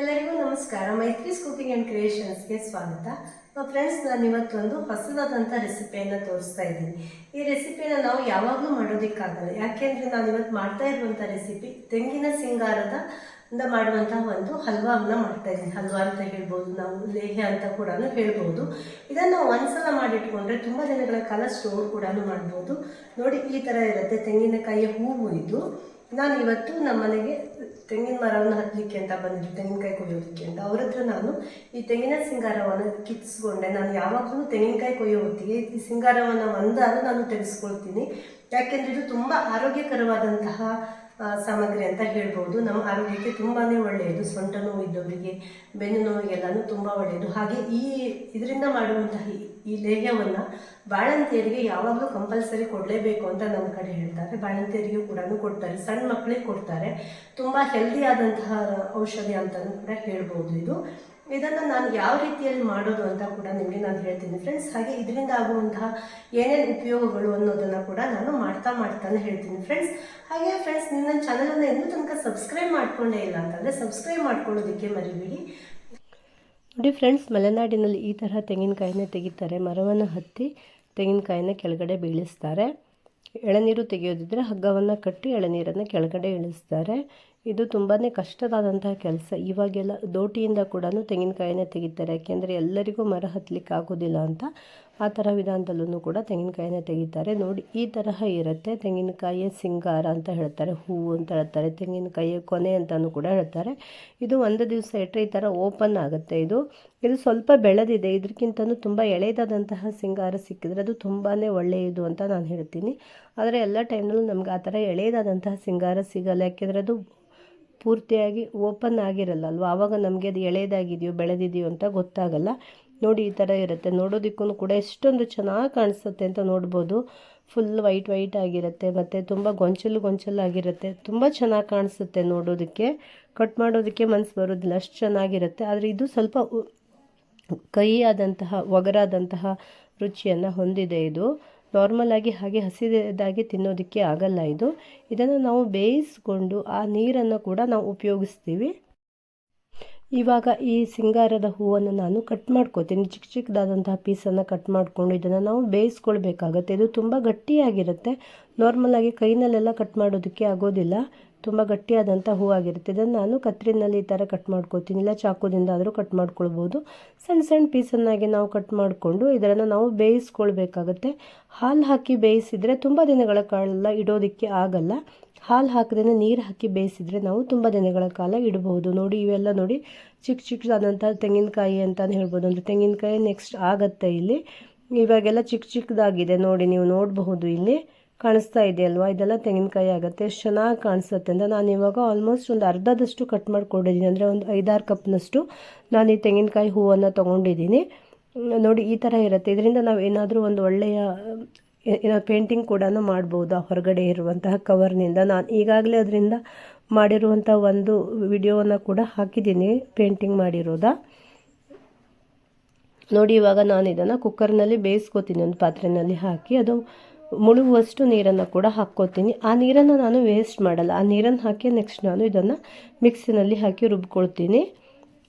ಎಲ್ಲರಿಗೂ ನಮಸ್ಕಾರ. ಮೈತ್ರಿ ಕುಕಿಂಗ್ ಆ್ಯಂಡ್ ಕ್ರಿಯೇಷನ್ಸ್ಗೆ ಸ್ವಾಗತ. ಫ್ರೆಂಡ್ಸ್, ನಾನು ಇವತ್ತೊಂದು ಹೊಸದಾದಂಥ ರೆಸಿಪಿಯನ್ನು ತೋರಿಸ್ತಾ ಇದ್ದೀನಿ. ಈ ರೆಸಿಪಿನ ನಾವು ಯಾವಾಗಲೂ ಮಾಡೋದಕ್ಕಾಗಲ್ಲ. ಯಾಕೆಂದರೆ ನಾನು ಇವತ್ತು ಮಾಡ್ತಾ ಇರುವಂಥ ರೆಸಿಪಿ ತೆಂಗಿನ ಸಿಂಗಾರದ ಮಾಡುವಂತಹ ಒಂದು ಹಲ್ವಾವನ್ನ ಮಾಡ್ತಾ ಇದ್ದೀನಿ. ಹಲ್ವಾ ಅಂತ ಹೇಳ್ಬೋದು, ನಾವು ಲೇಹ್ಯ ಅಂತ ಕೂಡ ಹೇಳ್ಬೋದು ಇದನ್ನು ಒಂದ್ಸಲ ಮಾಡಿಟ್ಕೊಂಡ್ರೆ ತುಂಬ ದಿನಗಳ ಕಾಲ ಸ್ಟೋರ್ ಕೂಡ ಮಾಡ್ಬೋದು. ನೋಡಿ, ಈ ಥರ ಇರುತ್ತೆ. ತೆಂಗಿನಕಾಯಿಯ ಹೂವು ಇದು. ನಾನು ಇವತ್ತು ನಮ್ಮ ಮನೆಗೆ ತೆಂಗಿನ ಮರವನ್ನು ಹತ್ತಲಿಕ್ಕೆ ಅಂತ ಬಂದಿದ್ರು, ತೆಂಗಿನಕಾಯಿ ಕೊಯ್ಯೋದಕ್ಕೆ ಅಂತ. ಅವ್ರ ಹತ್ರ ನಾನು ಈ ತೆಂಗಿನ ಸಿಂಗಾರವನ್ನು ಕಿತ್ಸ್ಕೊಂಡೆ. ನಾನು ಯಾವಾಗಲೂ ತೆಂಗಿನಕಾಯಿ ಕೊಯ್ಯೋ ಹೊತ್ತಿಗೆ ಈ ಸಿಂಗಾರವನ್ನು ಒಂದಾದ್ರೂ ನಾನು ತೆಗೆಸ್ಕೊಳ್ತೀನಿ. ಯಾಕೆಂದರೆ ಇದು ತುಂಬ ಆರೋಗ್ಯಕರವಾದಂತಹ ಸಾಮಗ್ರಿ ಅಂತ ಹೇಳ್ಬೋದು. ನಮ್ಮ ಆರೋಗ್ಯಕ್ಕೆ ತುಂಬಾ ಒಳ್ಳೆಯದು. ಸೊಂಟ ನೋವು ಇದ್ದವರಿಗೆ, ಬೆನ್ನು ನೋವಿಗೆಲ್ಲನೂ ತುಂಬ ಒಳ್ಳೆಯದು. ಹಾಗೆ ಈ ಇದರಿಂದ ಮಾಡುವಂತಹ ಈ- ಲೇಹ್ಯವನ್ನು ಬಾಣಂತಿಯರಿಗೆ ಯಾವಾಗಲೂ ಕಂಪಲ್ಸರಿ ಕೊಡಲೇಬೇಕು ಅಂತ ನಮ್ಮ ಕಡೆ ಹೇಳ್ತಾರೆ. ಬಾಣಂತಿಯರಿಗೂ ಕೂಡ ಕೊಡ್ತಾರೆ. ಸಣ್ಣ ಮಕ್ಕಳಿಗೆ ಕೊಡ್ತಾರೆ. ತುಂಬ ಹೆಲ್ದಿ ಆದಂತಹ ಔಷಧಿ ಅಂತಲೂ ಕೂಡ ಹೇಳ್ಬೋದು ಇದು. ಇದನ್ನು ನಾನು ಯಾವ ರೀತಿಯಲ್ಲಿ ಮಾಡೋದು ಅಂತ ಕೂಡ ನಿಮಗೆ ನಾನು ಹೇಳ್ತೀನಿ ಫ್ರೆಂಡ್ಸ್ ಹಾಗೆ ಇದರಿಂದ ಆಗುವಂತಹ ಏನೇನು ಉಪಯೋಗಗಳು ಅನ್ನೋದನ್ನು ಕೂಡ ನಾನು ಮಾಡ್ತಾ ಮಾಡ್ತಾನೆ ಹೇಳ್ತೀನಿ ಫ್ರೆಂಡ್ಸ್ ಹಾಗೆ ಫ್ರೆಂಡ್ಸ್ ನಿಮ್ಮ ನನ್ನ ಚಾನಲನ್ನು ಇನ್ನೂ ತನಕ ಸಬ್ಸ್ಕ್ರೈಬ್ ಮಾಡ್ಕೊಂಡೇ ಇಲ್ಲ ಅಂತಂದರೆ ಸಬ್ಸ್ಕ್ರೈಬ್ ಮಾಡ್ಕೊಳ್ಳೋದಕ್ಕೆ ಮರಿಬೇಡಿ. ನೋಡಿ ಫ್ರೆಂಡ್ಸ್ ಮಲೆನಾಡಿನಲ್ಲಿ ಈ ತರಹ ತೆಂಗಿನಕಾಯಿನ ತೆಗಿತಾರೆ. ಮರವನ್ನು ಹತ್ತಿ ತೆಂಗಿನಕಾಯಿನ ಕೆಳಗಡೆ ಬೀಳಿಸ್ತಾರೆ. ಎಳನೀರು ತೆಗೆಯೋದಿದ್ರೆ ಹಗ್ಗವನ್ನು ಕಟ್ಟಿ ಎಳನೀರನ್ನು ಕೆಳಗಡೆ ಇಳಿಸ್ತಾರೆ. ಇದು ತುಂಬಾ ಕಷ್ಟದಾದಂತಹ ಕೆಲಸ. ಇವಾಗೆಲ್ಲ ದೋಟಿಯಿಂದ ಕೂಡ ತೆಂಗಿನಕಾಯಿನ ತೆಗಿತಾರೆ. ಯಾಕೆಂದರೆ ಎಲ್ಲರಿಗೂ ಮರ ಹತ್ತಲಿಕ್ಕೆ ಆಗೋದಿಲ್ಲ ಅಂತ. ಆ ಥರ ವಿಧಾನದಲ್ಲೂ ಕೂಡ ತೆಂಗಿನಕಾಯಿನ ತೆಗಿತಾರೆ. ನೋಡಿ, ಈ ತರಹ ಇರುತ್ತೆ. ತೆಂಗಿನಕಾಯಿಯ ಸಿಂಗಾರ ಅಂತ ಹೇಳ್ತಾರೆ, ಹೂವು ಅಂತ ಹೇಳ್ತಾರೆ, ತೆಂಗಿನಕಾಯಿಯ ಕೊನೆ ಅಂತಲೂ ಕೂಡ ಹೇಳ್ತಾರೆ. ಇದು ಒಂದು ದಿವಸ ಇಟ್ಟರೆ ಈ ಥರ ಓಪನ್ ಆಗುತ್ತೆ ಇದು. ಇದು ಸ್ವಲ್ಪ ಬೆಳೆದಿದೆ ಇದಕ್ಕಿಂತಲೂ ತುಂಬ ಎಳೆದಾದಂತಹ ಸಿಂಗಾರ ಸಿಕ್ಕಿದರೆ ಅದು ತುಂಬಾ ಒಳ್ಳೆಯದು ಅಂತ ನಾನು ಹೇಳ್ತೀನಿ. ಆದರೆ ಎಲ್ಲ ಟೈಮ್ನಲ್ಲೂ ನಮ್ಗೆ ಆ ಥರ ಎಳೆಯದಾದಂತಹ ಸಿಂಗಾರ ಸಿಗಲ್ಲ, ಯಾಕೆಂದರೆ ಅದು ಪೂರ್ತಿಯಾಗಿ ಓಪನ್ ಆಗಿರಲ್ಲ ಅಲ್ವಾ ಆವಾಗ ನಮಗೆ ಅದು ಎಳೆದಾಗಿದೆಯೋ ಬೆಳೆದಿದೆಯೋ ಅಂತ ಗೊತ್ತಾಗಲ್ಲ. ನೋಡಿ, ಈ ಥರ ಇರುತ್ತೆ. ನೋಡೋದಕ್ಕೂ ಕೂಡ ಎಷ್ಟೊಂದು ಚೆನ್ನಾಗಿ ಕಾಣಿಸುತ್ತೆ ಅಂತ ನೋಡ್ಬೋದು. ಫುಲ್ ವೈಟ್ ವೈಟ್ ಆಗಿರುತ್ತೆ, ಮತ್ತು ತುಂಬ ಗೊಂಚಲು ಗೊಂಚಲು ಆಗಿರುತ್ತೆ. ತುಂಬ ಚೆನ್ನಾಗಿ ಕಾಣಿಸುತ್ತೆ ನೋಡೋದಕ್ಕೆ. ಕಟ್ ಮಾಡೋದಕ್ಕೆ ಮನಸ್ಸು ಬರೋದಿಲ್ಲ, ಅಷ್ಟು ಚೆನ್ನಾಗಿರುತ್ತೆ. ಆದರೆ ಇದು ಸ್ವಲ್ಪ ಕಹಿಯಾದಂತಹ ಒಗರಾದಂತಹ ರುಚಿಯನ್ನು ಹೊಂದಿದೆ ಇದು. ನಾರ್ಮಲ್ ಆಗಿ ಹಾಗೆ ಹಸಿದಾಗಿ ತಿನ್ನೋದಕ್ಕೆ ಆಗಲ್ಲ ಇದು. ಇದನ್ನು ನಾವು ಬೇಯಿಸ್ಕೊಂಡು ಆ ನೀರನ್ನು ಕೂಡ ನಾವು ಉಪಯೋಗಿಸ್ತೀವಿ. ಇವಾಗ ಈ ಸಿಂಗಾರದ ಹೂವನ್ನು ನಾನು ಕಟ್ ಮಾಡ್ಕೋತೀನಿ ಚಿಕ್ಕ ಚಿಕ್ಕದಾದಂತಹ ಪೀಸನ್ನು ಕಟ್ ಮಾಡಿಕೊಂಡು ಇದನ್ನು ನಾವು ಬೇಯಿಸ್ಕೊಳ್ಬೇಕಾಗತ್ತೆ. ಇದು ತುಂಬ ಗಟ್ಟಿಯಾಗಿರುತ್ತೆ. ನಾರ್ಮಲ್ ಆಗಿ ಕೈನಲ್ಲೆಲ್ಲ ಕಟ್ ಮಾಡೋದಕ್ಕೆ ಆಗೋದಿಲ್ಲ. ತುಂಬ ಗಟ್ಟಿಯಾದಂಥ ಹೂವಾಗಿರುತ್ತೆ ಇದನ್ನು ನಾನು ಕತ್ರಿನಲ್ಲಿ ಈ ಥರ ಕಟ್ ಮಾಡ್ಕೋತೀನಿ ಇಲ್ಲ ಚಾಕುದಿಂದ ಆದರೂ ಕಟ್ ಮಾಡ್ಕೊಳ್ಬೋದು. ಸಣ್ಣ ಸಣ್ಣ ಪೀಸನ್ನಾಗಿ ನಾವು ಕಟ್ ಮಾಡಿಕೊಂಡು ಇದನ್ನು ನಾವು ಬೇಯಿಸ್ಕೊಳ್ಬೇಕಾಗತ್ತೆ. ಹಾಲು ಹಾಕಿ ಬೇಯಿಸಿದರೆ ತುಂಬ ದಿನಗಳ ಕಾಲ ಇಡೋದಕ್ಕೆ ಆಗಲ್ಲ. ಹಾಲು ಹಾಕದೇ ನೀರು ಹಾಕಿ ಬೇಯಿಸಿದರೆ ನಾವು ತುಂಬ ದಿನಗಳ ಕಾಲ ಇಡಬಹುದು. ನೋಡಿ, ಇವೆಲ್ಲ ನೋಡಿ ಚಿಕ್ಕ ಚಿಕ್ಕದಾದಂಥ ತೆಂಗಿನಕಾಯಿ ಅಂತಲೇ ಹೇಳ್ಬೋದು. ಅಂದರೆ ತೆಂಗಿನಕಾಯಿ ನೆಕ್ಸ್ಟ್ ಆಗತ್ತೆ ಇಲ್ಲಿ. ಇವಾಗೆಲ್ಲ ಚಿಕ್ಕ ಚಿಕ್ಕದಾಗಿದೆ ನೋಡಿ, ನೀವು ನೋಡಬಹುದು ಇಲ್ಲಿ. ಕಾಣಿಸ್ತಾ ಇದೆ ಅಲ್ವಾ? ಇದೆಲ್ಲ ತೆಂಗಿನಕಾಯಿ ಆಗುತ್ತೆ. ಎಷ್ಟು ಚೆನ್ನಾಗಿ ಕಾಣಿಸುತ್ತೆ ಅಂತ ನಾನು ಇವಾಗ ಆಲ್ಮೋಸ್ಟ್ ಒಂದು ಅರ್ಧದಷ್ಟು ಕಟ್ ಮಾಡಿಕೊಂಡಿದ್ದೀನಿ. ಅಂದರೆ ಒಂದು ಐದಾರು ಕಪ್ನಷ್ಟು ನಾನು ಈ ತೆಂಗಿನಕಾಯಿ ಹೂವನ್ನು ತೊಗೊಂಡಿದ್ದೀನಿ. ನೋಡಿ, ಈ ಥರ ಇರುತ್ತೆ. ಇದರಿಂದ ನಾವು ಏನಾದರೂ ಒಂದು ಒಳ್ಳೆಯ ಪೇಂಟಿಂಗ್ ಕೂಡ ಮಾಡ್ಬೋದು? ಆ ಹೊರಗಡೆ ಇರುವಂತಹ ಕವರ್ನಿಂದ ನಾನು ಈಗಾಗಲೇ ಅದರಿಂದ ಮಾಡಿರುವಂಥ ಒಂದು ವಿಡಿಯೋವನ್ನು ಕೂಡ ಹಾಕಿದ್ದೀನಿ. ಪೇಂಟಿಂಗ್ ಮಾಡಿರೋದ? ನೋಡಿ, ಇವಾಗ ನಾನು ಇದನ್ನು ಕುಕ್ಕರ್ನಲ್ಲಿ ಬೇಯಿಸ್ಕೋತೀನಿ. ಒಂದು ಪಾತ್ರೆಯಲ್ಲಿ ಹಾಕಿ ಅದು ಮುಳುಗುವಷ್ಟು ನೀರನ್ನು ಕೂಡ ಹಾಕ್ಕೋತೀನಿ. ಆ ನೀರನ್ನು ನಾನು ವೇಸ್ಟ್ ಮಾಡಲ್ಲ. ಆ ನೀರನ್ನು ಹಾಕಿ ನೆಕ್ಸ್ಟ್ ನಾನು ಇದನ್ನು ಮಿಕ್ಸಿನಲ್ಲಿ ಹಾಕಿ ರುಬ್ಕೊಳ್ತೀನಿ.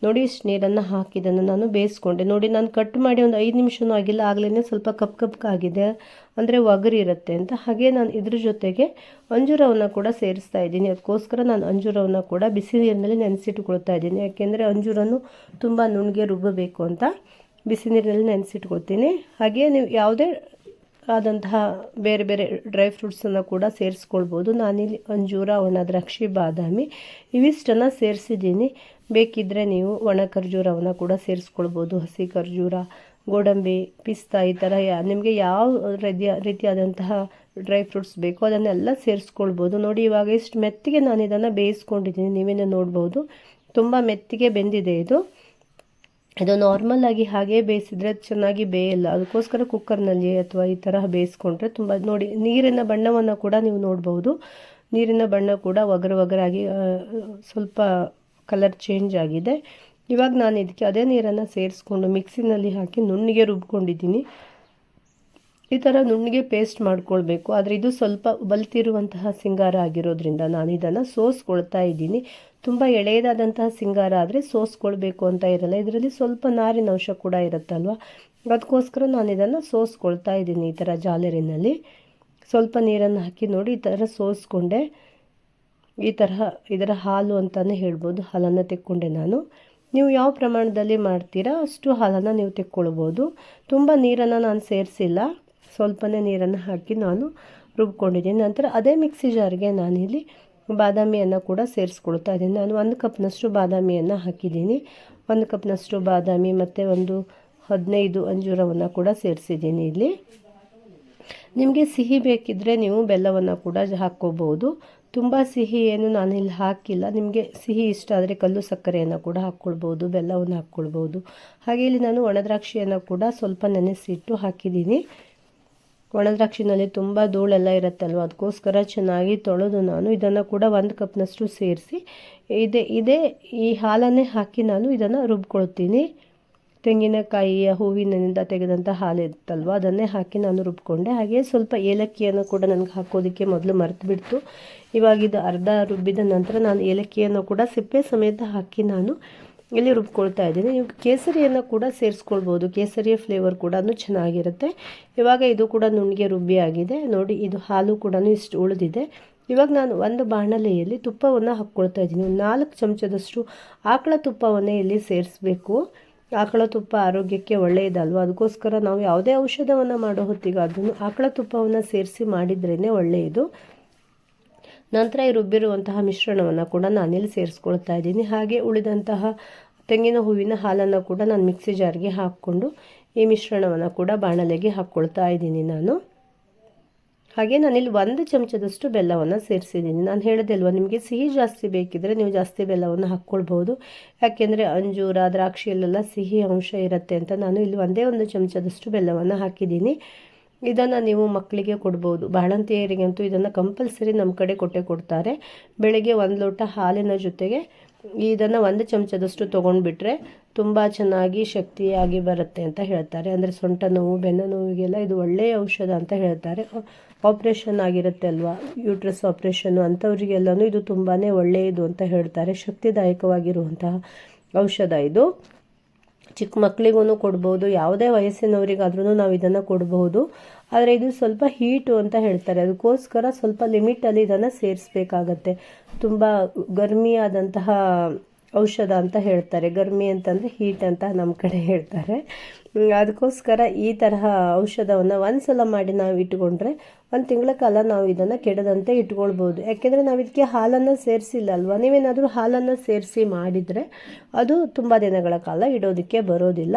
ನೋಡಿ ಇಷ್ಟು ನೀರನ್ನು ಹಾಕಿದ್ದನ್ನು ನಾನು ಬೇಯಿಸ್ಕೊಂಡೆ. ನೋಡಿ ನಾನು ಕಟ್ ಮಾಡಿ ಒಂದು ಐದು ನಿಮಿಷನೂ ಆಗಿಲ್ಲ ಆಗಲೇ ಸ್ವಲ್ಪ ಕಪ್ ಕಪ್ಗಾಗಿದೆ ಅಂದರೆ ಒಗರಿ ಇರುತ್ತೆ ಅಂತ. ಹಾಗೆ ನಾನು ಇದ್ರ ಜೊತೆಗೆ ಅಂಜೂರವನ್ನು ಕೂಡ ಸೇರಿಸ್ತಾ ಇದ್ದೀನಿ. ಅದಕ್ಕೋಸ್ಕರ ನಾನು ಅಂಜೂರವನ್ನು ಕೂಡ ಬಿಸಿ ನೀರಿನಲ್ಲಿ ನೆನೆಸಿಟ್ಕೊಳ್ತಾ ಇದ್ದೀನಿ. ಯಾಕೆಂದರೆ ಅಂಜೂರನ್ನು ತುಂಬ ನುಣ್ಣಗೆ ರುಬ್ಬಬೇಕು ಅಂತ ಬಿಸಿ ನೀರಿನಲ್ಲಿ ನೆನೆಸಿಟ್ಕೊಳ್ತೀನಿ. ಹಾಗೆ ನೀವು ಯಾವುದೇ ಆದಂತಹ ಬೇರೆ ಬೇರೆ ಡ್ರೈ ಫ್ರೂಟ್ಸನ್ನು ಕೂಡ ಸೇರಿಸ್ಕೊಳ್ಬೋದು. ನಾನಿಲ್ಲಿ ಅಂಜೂರ, ಒಣ ದ್ರಾಕ್ಷಿ, ಬಾದಾಮಿ, ಇವಿಷ್ಟನ್ನು ಸೇರಿಸಿದ್ದೀನಿ. ಬೇಕಿದ್ದರೆ ನೀವು ಒಣ ಖರ್ಜೂರವನ್ನು ಕೂಡ ಸೇರಿಸ್ಕೊಳ್ಬೋದು, ಹಸಿ ಖರ್ಜೂರ, ಗೋಡಂಬಿ, ಪಿಸ್ತಾ ಈ ಥರ ನಿಮಗೆ ಯಾವ ರೀತಿಯ ರೀತಿಯಾದಂತಹ ಡ್ರೈ ಫ್ರೂಟ್ಸ್ ಬೇಕೋ ಅದನ್ನೆಲ್ಲ ಸೇರಿಸ್ಕೊಳ್ಬೋದು. ನೋಡಿ ಇವಾಗ ಎಷ್ಟು ಮೆತ್ತಿಗೆ ನಾನು ಇದನ್ನು ಬೇಯಿಸ್ಕೊಂಡಿದ್ದೀನಿ, ನೀವೇನೇ ನೋಡ್ಬೋದು. ತುಂಬ ಮೆತ್ತಿಗೆ ಬೆಂದಿದೆ ಇದು. ಇದು ನಾರ್ಮಲ್ ಆಗಿ ಹಾಗೆ ಬೇಯಿಸಿದ್ರೆ ಚೆನ್ನಾಗಿ ಬೇಯಲ್ಲ. ಅದಕ್ಕೋಸ್ಕರ ಕುಕ್ಕರ್ನಲ್ಲಿ ಅಥವಾ ಈ ತರಹ ಬೇಯಿಸ್ಕೊಂಡ್ರೆ ತುಂಬ, ನೋಡಿ ನೀರಿನ ಬಣ್ಣವನ್ನು ಕೂಡ ನೀವು ನೋಡ್ಬೋದು. ನೀರಿನ ಬಣ್ಣ ಕೂಡ ಒಗರು ಒಗರಾಗಿ ಸ್ವಲ್ಪ ಕಲರ್ ಚೇಂಜ್ ಆಗಿದೆ. ಇವಾಗ ನಾನು ಇದಕ್ಕೆ ಅದೇ ನೀರನ್ನು ಸೇರಿಸ್ಕೊಂಡು ಮಿಕ್ಸಿನಲ್ಲಿ ಹಾಕಿ ನುಣ್ಣಿಗೆ ರುಬ್ಕೊಂಡಿದ್ದೀನಿ. ಈ ಥರ ನುಣ್ಣಿಗೆ ಪೇಸ್ಟ್ ಮಾಡ್ಕೊಳ್ಬೇಕು. ಆದರೆ ಇದು ಸ್ವಲ್ಪ ಬಲ್ತಿರುವಂತಹ ಸಿಂಗಾರ ಆಗಿರೋದ್ರಿಂದ ನಾನು ಇದನ್ನು ಸೋಸ್ಕೊಳ್ತಾ ಇದ್ದೀನಿ. ತುಂಬ ಎಳೆಯದಾದಂತಹ ಸಿಂಗಾರ ಆದರೆ ಸೋಸ್ಕೊಳ್ಬೇಕು ಅಂತ ಇರಲ್ಲ. ಇದರಲ್ಲಿ ಸ್ವಲ್ಪ ನಾರಿನ ಅಂಶ ಕೂಡ ಇರುತ್ತಲ್ವ? ಅದಕ್ಕೋಸ್ಕರ ನಾನು ಇದನ್ನು ಸೋಸ್ಕೊಳ್ತಾ ಇದ್ದೀನಿ ಈ ಥರ ಜಾಲರಿನಲ್ಲಿ. ಸ್ವಲ್ಪ ನೀರನ್ನು ಹಾಕಿ ನೋಡಿ ಈ ಥರ ಸೋಸ್ಕೊಂಡೆ. ಈ ತರಹ ಇದರ ಹಾಲು ಅಂತಲೇ ಹೇಳ್ಬೋದು. ಹಾಲನ್ನು ತೆಕ್ಕೊಂಡೆ ನಾನು. ನೀವು ಯಾವ ಪ್ರಮಾಣದಲ್ಲಿ ಮಾಡ್ತೀರಾ ಅಷ್ಟು ಹಾಲನ್ನು ನೀವು ತೆಕ್ಕೊಳ್ಬೋದು. ತುಂಬ ನೀರನ್ನು ನಾನು ಸೇರಿಸಿಲ್ಲ. ಸ್ವಲ್ಪನೇ ನೀರನ್ನು ಹಾಕಿ ನಾನು ರುಬ್ಕೊಂಡಿದ್ದೀನಿ. ನಂತರ ಅದೇ ಮಿಕ್ಸಿ ಜಾರ್ಗೆ ನಾನಿಲ್ಲಿ ಬಾದಾಮಿಯನ್ನು ಕೂಡ ಸೇರಿಸ್ಕೊಳ್ತಾ ಇದ್ದೀನಿ. ನಾನು ಒಂದು ಕಪ್ನಷ್ಟು ಬಾದಾಮಿಯನ್ನು ಹಾಕಿದ್ದೀನಿ. ಒಂದು ಕಪ್ನಷ್ಟು ಬಾದಾಮಿ ಮತ್ತು ಒಂದು ಹದಿನೈದು ಅಂಜೂರವನ್ನು ಕೂಡ ಸೇರಿಸಿದ್ದೀನಿ ಇಲ್ಲಿ. ನಿಮಗೆ ಸಿಹಿ ಬೇಕಿದ್ದರೆ ನೀವು ಬೆಲ್ಲವನ್ನು ಕೂಡ ಹಾಕ್ಕೋಬೋದು. ತುಂಬ ಸಿಹಿ ಏನು ನಾನು ಇಲ್ಲಿ ಹಾಕಿಲ್ಲ. ನಿಮಗೆ ಸಿಹಿ ಇಷ್ಟ ಆದರೆ ಕಲ್ಲು ಸಕ್ಕರೆಯನ್ನು ಕೂಡ ಹಾಕ್ಕೊಳ್ಬೋದು ಬೆಲ್ಲವನ್ನು ಹಾಕ್ಕೊಳ್ಬೋದು ಹಾಗೆ ಇಲ್ಲಿ ನಾನು ಒಣದ್ರಾಕ್ಷಿಯನ್ನು ಕೂಡ ಸ್ವಲ್ಪ ನೆನೆಸಿಟ್ಟು ಹಾಕಿದ್ದೀನಿ. ಒಣದ್ರಾಕ್ಷಿನಲ್ಲಿ ತುಂಬ ಧೂಳೆಲ್ಲ ಇರುತ್ತಲ್ವ? ಅದಕ್ಕೋಸ್ಕರ ಚೆನ್ನಾಗಿ ತೊಳೆದು ನಾನು ಇದನ್ನು ಕೂಡ ಒಂದು ಕಪ್ನಷ್ಟು ಸೇರಿಸಿ, ಇದೆ, ಇದೇ ಈ ಹಾಲನ್ನೇ ಹಾಕಿ ನಾನು ಇದನ್ನು ರುಬ್ಕೊಳ್ತೀನಿ. ತೆಂಗಿನಕಾಯಿಯ ಹೂವಿನಿಂದ ತೆಗೆದಂಥ ಹಾಲು ಇರುತ್ತಲ್ವ ಅದನ್ನೇ ಹಾಕಿ ನಾನು ರುಬ್ಕೊಂಡೆ. ಹಾಗೆ ಸ್ವಲ್ಪ ಏಲಕ್ಕಿಯನ್ನು ಕೂಡ ನನಗೆ ಹಾಕೋದಕ್ಕೆ ಮೊದಲು ಮರೆತು ಬಿಡ್ತು ಇವಾಗ ಇದು ಅರ್ಧ ರುಬ್ಬಿದ ನಂತರ ನಾನು ಏಲಕ್ಕಿಯನ್ನು ಕೂಡ ಸಿಪ್ಪೆ ಸಮೇತ ಹಾಕಿ ನಾನು ಇಲ್ಲಿ ರುಬ್ಕೊಳ್ತಾ ಇದ್ದೀನಿ. ನೀವು ಕೇಸರಿಯನ್ನು ಕೂಡ ಸೇರಿಸ್ಕೊಳ್ಬೋದು. ಕೇಸರಿಯ ಫ್ಲೇವರ್ ಕೂಡ ಚೆನ್ನಾಗಿರುತ್ತೆ. ಇವಾಗ ಇದು ಕೂಡ ನುಣ್ಣಗೆ ರುಬ್ಬಿ ಆಗಿದೆ. ನೋಡಿ, ಇದು ಹಾಲು ಕೂಡ ಇಷ್ಟು ಉಳಿದಿದೆ. ಇವಾಗ ನಾನು ಒಂದು ಬಾಣಲೆಯಲ್ಲಿ ತುಪ್ಪವನ್ನು ಹಾಕ್ಕೊಳ್ತಾ ಇದ್ದೀನಿ. ನಾಲ್ಕು ಚಮಚದಷ್ಟು ಆಕಳ ತುಪ್ಪವನ್ನೇ ಇಲ್ಲಿ ಸೇರಿಸ್ಬೇಕು. ಆಕಳ ತುಪ್ಪ ಆರೋಗ್ಯಕ್ಕೆ ಒಳ್ಳೆಯದಲ್ವ? ಅದಕ್ಕೋಸ್ಕರ ನಾವು ಯಾವುದೇ ಔಷಧವನ್ನು ಮಾಡೋ ಹೊತ್ತಿಗೆ ಅದನ್ನು ಆಕಳ ತುಪ್ಪವನ್ನು ಸೇರಿಸಿ ಮಾಡಿದ್ರೇ ಒಳ್ಳೆಯದು. ನಂತರ ಈ ರುಬ್ಬಿರುವಂತಹ ಮಿಶ್ರಣವನ್ನು ಕೂಡ ನಾನಿಲ್ಲಿ ಸೇರಿಸ್ಕೊಳ್ತಾ ಇದ್ದೀನಿ. ಹಾಗೆ ಉಳಿದಂತಹ ತೆಂಗಿನ ಹೂವಿನ ಹಾಲನ್ನು ಕೂಡ ನಾನು ಮಿಕ್ಸಿ ಜಾರ್ಗೆ ಹಾಕ್ಕೊಂಡು ಈ ಮಿಶ್ರಣವನ್ನು ಕೂಡ ಬಾಣಲೆಗೆ ಹಾಕ್ಕೊಳ್ತಾ ಇದ್ದೀನಿ ನಾನು. ಹಾಗೆ ನಾನಿಲ್ಲಿ ಒಂದು ಚಮಚದಷ್ಟು ಬೆಲ್ಲವನ್ನು ಸೇರಿಸಿದ್ದೀನಿ. ನಾನು ಹೇಳಿದೆಲ್ವ ನಿಮಗೆ ಸಿಹಿ ಜಾಸ್ತಿ ಬೇಕಿದ್ದರೆ ನೀವು ಜಾಸ್ತಿ ಬೆಲ್ಲವನ್ನು ಹಾಕ್ಕೊಳ್ಬೋದು ಯಾಕೆಂದರೆ ಅಂಜೂರ, ದ್ರಾಕ್ಷಿಯಲ್ಲೆಲ್ಲ ಸಿಹಿ ಅಂಶ ಇರುತ್ತೆ ಅಂತ ನಾನು ಇಲ್ಲಿ ಒಂದೇ ಒಂದು ಚಮಚದಷ್ಟು ಬೆಲ್ಲವನ್ನು ಹಾಕಿದ್ದೀನಿ. ಇದನ್ನು ನೀವು ಮಕ್ಕಳಿಗೆ ಕೊಡ್ಬೋದು. ಬಾಣಂತಿಯರಿಗಂತೂ ಇದನ್ನು ಕಂಪಲ್ಸರಿ ನಮ್ಮ ಕಡೆ ಕೊಟ್ಟೆ ಕೊಡ್ತಾರೆ. ಬೆಳಗ್ಗೆ ಒಂದು ಲೋಟ ಹಾಲಿನ ಜೊತೆಗೆ ಇದನ್ನು ಒಂದು ಚಮಚದಷ್ಟು ತೊಗೊಂಡ್ಬಿಟ್ರೆ ತುಂಬ ಚೆನ್ನಾಗಿ ಶಕ್ತಿಯಾಗಿ ಬರುತ್ತೆ ಅಂತ ಹೇಳ್ತಾರೆ. ಅಂದರೆ ಸೊಂಟ ನೋವು, ಬೆನ್ನು ನೋವಿಗೆಲ್ಲ ಇದು ಒಳ್ಳೆಯ ಔಷಧ ಅಂತ ಹೇಳ್ತಾರೆ. ಆಪ್ರೇಷನ್ ಆಗಿರುತ್ತೆ ಅಲ್ವಾ? ಯೂಟ್ರಸ್ ಆಪ್ರೇಷನ್ನು ಅಂಥವ್ರಿಗೆಲ್ಲನೂ ಇದು ತುಂಬಾ ಒಳ್ಳೆಯದು ಅಂತ ಹೇಳ್ತಾರೆ. ಶಕ್ತಿದಾಯಕವಾಗಿರುವಂತಹ ಔಷಧ ಇದು. ಚಿಕ್ಕ ಮಕ್ಕಳಿಗೂ ಕೊಡ್ಬೋದು, ಯಾವುದೇ ವಯಸ್ಸಿನವರಿಗಾದ್ರೂ ನಾವು ಇದನ್ನು ಕೊಡಬಹುದು ಆದರೆ ಇದು ಸ್ವಲ್ಪ ಹೀಟು ಅಂತ ಹೇಳ್ತಾರೆ. ಅದಕ್ಕೋಸ್ಕರ ಸ್ವಲ್ಪ ಲಿಮಿಟಲ್ಲಿ ಇದನ್ನು ಸೇರಿಸ್ಬೇಕಾಗತ್ತೆ. ತುಂಬ ಗರ್ಮಿಯಾದಂತಹ ಔಷಧ ಅಂತ ಹೇಳ್ತಾರೆ. ಗರ್ಮಿ ಅಂತಂದರೆ ಹೀಟ್ ಅಂತ ನಮ್ಮ ಕಡೆ ಹೇಳ್ತಾರೆ. ಅದಕ್ಕೋಸ್ಕರ ಈ ತರಹ ಔಷಧವನ್ನು ಒಂದು ಸಲ ಮಾಡಿ ನಾವು ಇಟ್ಕೊಂಡ್ರೆ ಒಂದು ತಿಂಗಳ ಕಾಲ ನಾವು ಇದನ್ನು ಕೆಡದಂತೆ ಇಟ್ಕೊಳ್ಬೋದು. ಯಾಕೆಂದರೆ ನಾವು ಇದಕ್ಕೆ ಹಾಲನ್ನು ಸೇರಿಸಿಲ್ಲ ಅಲ್ವಾ? ನೀವೇನಾದರೂ ಹಾಲನ್ನು ಸೇರಿಸಿ ಮಾಡಿದರೆ ಅದು ತುಂಬ ದಿನಗಳ ಕಾಲ ಇಡೋದಕ್ಕೆ ಬರೋದಿಲ್ಲ.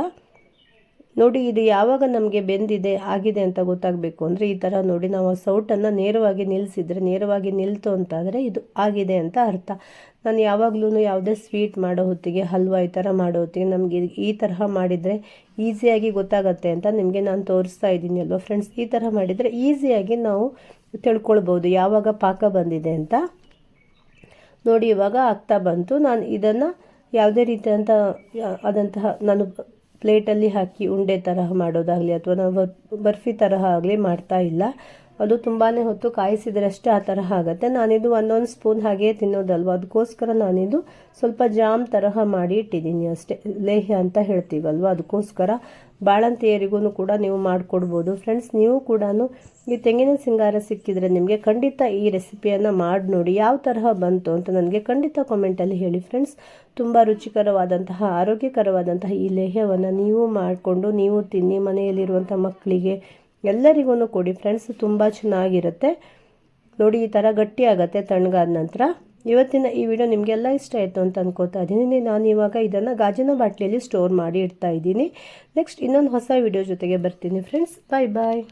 ನೋಡಿ, ಇದು ಯಾವಾಗ ನಮಗೆ ಬೆಂದಿದೆ, ಆಗಿದೆ ಅಂತ ಗೊತ್ತಾಗಬೇಕು. ಅಂದರೆ ಈ ಥರ ನೋಡಿ, ನಾವು ಸೌಟನ್ನು ನೇರವಾಗಿ ನಿಲ್ಲಿಸಿದರೆ ನೇರವಾಗಿ ನಿಲ್ತು ಅಂತಾದರೆ ಇದು ಆಗಿದೆ ಅಂತ ಅರ್ಥ. ನಾನು ಯಾವಾಗಲೂ ಯಾವುದೇ ಸ್ವೀಟ್ ಮಾಡೋ ಹೊತ್ತಿಗೆ, ಹಲ್ವಾ ಈ ಥರ ಮಾಡೋ ಹೊತ್ತಿಗೆ ನಮಗೆ ಈ ತರಹ ಮಾಡಿದರೆ ಈಸಿಯಾಗಿ ಗೊತ್ತಾಗತ್ತೆ ಅಂತ ನಿಮಗೆ ನಾನು ತೋರಿಸ್ತಾ ಇದ್ದೀನಿ ಅಲ್ವಾ ಫ್ರೆಂಡ್ಸ್? ಈ ಥರ ಮಾಡಿದರೆ ಈಸಿಯಾಗಿ ನಾವು ತಿಳ್ಕೊಳ್ಬೋದು ಯಾವಾಗ ಪಾಕ ಬಂದಿದೆ ಅಂತ. ನೋಡಿ, ಇವಾಗ ಆಗ್ತಾ ಬಂತು. ನಾನು ಇದನ್ನು ಯಾವುದೇ ರೀತಿಯಂಥ ಆದಂತಹ ನಾನು ಪ್ಲೇಟಲ್ಲಿ ಹಾಕಿ ಉಂಡೆ ತರಹ ಮಾಡೋದಾಗಲಿ ಅಥವಾ ನಾವು ಬರ್ಫಿ ತರಹ ಆಗಲಿ ಮಾಡ್ತಾ ಇಲ್ಲ. ಅದು ತುಂಬಾ ಹೊತ್ತು ಕಾಯಿಸಿದರೆ ಅಷ್ಟೇ ಆ ತರಹ ಆಗುತ್ತೆ. ನಾನಿದು ಒಂದೊಂದು ಸ್ಪೂನ್ ಹಾಗೆ ತಿನ್ನೋದಲ್ವ? ಅದಕ್ಕೋಸ್ಕರ ನಾನಿದು ಸ್ವಲ್ಪ ಜಾಮ್ ತರಹ ಮಾಡಿ ಇಟ್ಟಿದ್ದೀನಿ ಅಷ್ಟೇ. ಲೇಹ್ಯ ಅಂತ ಹೇಳ್ತೀವಲ್ವ? ಅದಕ್ಕೋಸ್ಕರ ಬಾಳಂತಿಯರಿಗೂ ಕೂಡ ನೀವು ಮಾಡಿಕೊಡ್ಬೋದು. ಫ್ರೆಂಡ್ಸ್, ನೀವು ಕೂಡ ಈ ತೆಂಗಿನ ಸಿಂಗಾರ ಸಿಕ್ಕಿದರೆ ನಿಮಗೆ ಖಂಡಿತ ಈ ರೆಸಿಪಿಯನ್ನು ಮಾಡಿ ನೋಡಿ ಯಾವ ತರಹ ಬಂತು ಅಂತ ನನಗೆ ಖಂಡಿತ ಕಾಮೆಂಟಲ್ಲಿ ಹೇಳಿ. ಫ್ರೆಂಡ್ಸ್, ತುಂಬ ರುಚಿಕರವಾದಂತಹ, ಆರೋಗ್ಯಕರವಾದಂತಹ ಈ ಲೇಹ್ಯವನ್ನು ನೀವು ಮಾಡಿಕೊಂಡು, ನೀವು ತಿನ್ನಿ ಮನೆಯಲ್ಲಿರುವಂಥ ಮಕ್ಕಳಿಗೆ ಎಲ್ಲರಿಗೂ ಕೊಡಿ. ಫ್ರೆಂಡ್ಸ್ ತುಂಬ ಚೆನ್ನಾಗಿರುತ್ತೆ. ನೋಡಿ, ಈ ಥರ ಗಟ್ಟಿ ಆಗುತ್ತೆ ತಣ್ಣಗಾದ ನಂತರ. ಇವತ್ತಿನ ಈ ವಿಡಿಯೋ ನಿಮಗೆಲ್ಲ ಇಷ್ಟ ಆಯಿತು ಅಂತ ಅನ್ಕೋತಾ ಇದ್ದೀನಿ. ನಾನು ಇವಾಗ ಇದನ್ನು ಗಾಜಿನ ಬಾಟ್ಲಿಯಲ್ಲಿ ಸ್ಟೋರ್ ಮಾಡಿ ಇಡ್ತಾ ಇದ್ದೀನಿ. ನೆಕ್ಸ್ಟ್ ಇನ್ನೊಂದು ಹೊಸ ವಿಡಿಯೋ ಜೊತೆಗೆ ಬರ್ತೀನಿ. ಫ್ರೆಂಡ್ಸ್ ಬಾಯ್ ಬಾಯ್